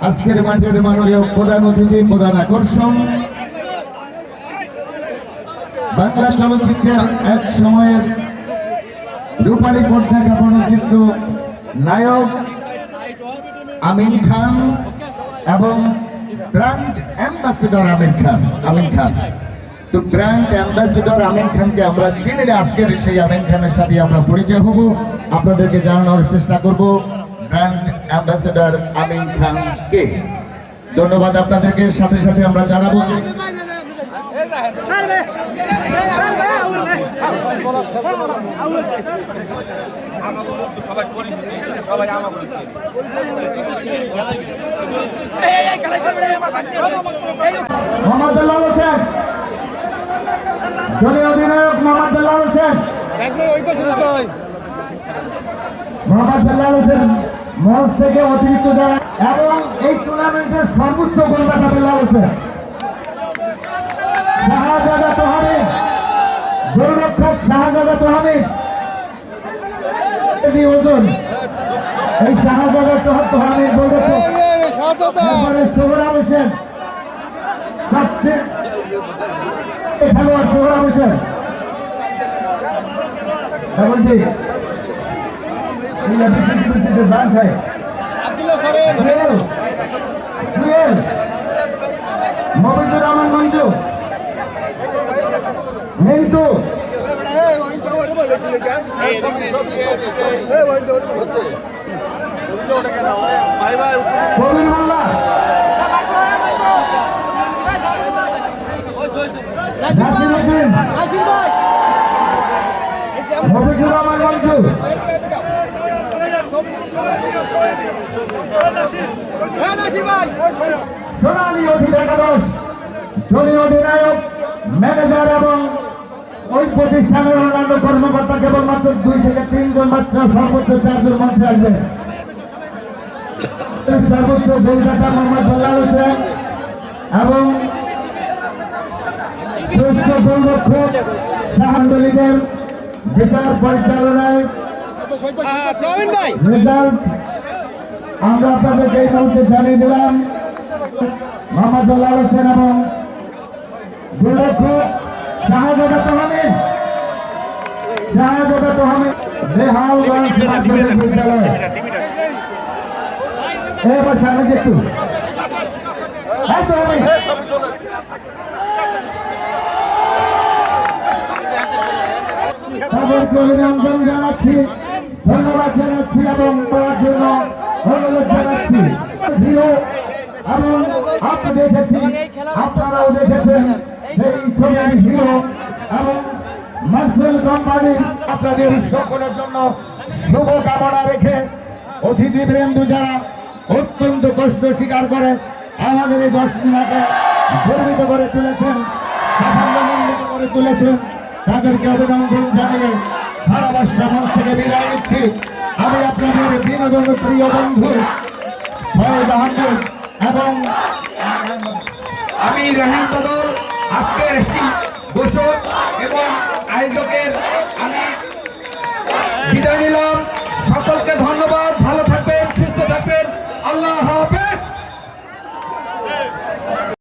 আজকের আকর্ষণ বাংলা চলচ্চিত্রের এক সময়ের রূপালী পর্দা কাঁপানো চিত্র নায়ক আমিন খান এবং ব্র্যান্ড অ্যাম্বাসেডর আমিন খান। আমিন খান। তো ব্র্যান্ড অ্যাম্বাসেডর আমিন খানকে আমরা চিনে আজকের সেই আমিন খানের সাথে আমরা পরিচয় হব আপনাদেরকে জানানোর চেষ্টা করব ব্র্যান্ড অ্যাম্বাসেডর আমিন খান কে ধন্যবাদ আপনাদেরকে সাথে সাথে আমরা জানাব মোহাম্মদ দলীয় অধিনায়ক মোহাম্মদ আল্লাহ হোসেন। মোহাম্মদ আল্লাহ হোসেন মঞ্চ থেকে অতিরিক্ত দেয় এবং এই টুর্নামেন্টের সর্বোচ্চ গোলদাতা বেল্লাহ হোসেন। শাহজাদা তোহামিদ গোলরক্ষক শাহজাদা তোহামিদ এই ওজন। এই শাহজাদা তোহা- তোহামিদ গোলরক্ষক। সোহরাব হোসেন। সবচেয়ে খেলোয়াড় সোহরাব হোসেন ডাবল টি এই বিশেষ পরিস্থিতিতে বান খায় জুয়েল জুয়েল মবিজুর রহমান মঞ্জু মিন্টু কবির মোল্লা নাসিরুদ্দিন মবিজুর রহমান মঞ্জু সোনালী অধীর একাদশ দলীয় অধিনায়ক ম্যানেজার এবং ওই প্রতিষ্ঠানের অন্যান্য কর্মকর্তা কেবলমাত্র দুই থেকে তিনজন বাচ্চা সর্বোচ্চ চারজন মঞ্চে আসবে। সর্বোচ্চ গোলদাতা মোহাম্মদ সাল্লাহ হোসেন এবং শ্রেষ্ঠ গোলরক্ষক শাহান্ডলীদের বিচার পরিচালনায় আমরা আপনাদেরকে এই মুহূর্তে জানিয়ে দিলাম, মোহাম্মদ আল্লাহ হোসেন এবং গোলরক্ষক শাহজাদা তোহামিদ শাহজাদা তোহামিদ বিদ্যালয়। এবার সামনে একটু জানাচ্ছি। জানাচ্ছি এবং তার জন্য অনুরোধ জানাচ্ছি। এবং আপনি দেখেছি, আপনারাও দেখেছেন সেই ছবির হিরো এবং মার্সেল কোম্পানি আপনাদের সকলের জন্য শুভ কামনা রেখে অতিথি বৃন্দ যারা অত্যন্ত কষ্ট স্বীকার করে আমাদের এই দশ মিনাকে গর্বিত করে তুলেছেন, সাফল্যমণ্ডিত করে তুলেছেন। তাদেরকে অভিনন্দন জানিয়ে ভালোবাসা মঞ্চ থেকে বিদায় নিচ্ছি। আমি আপনাদের বিনোদন প্রিয় বন্ধু, ফয়েজ আহমেদ এবং আমি রাহিম বদল, আজকের একটি বসত এবং আয়োজকের আমি বিদায় নিলাম।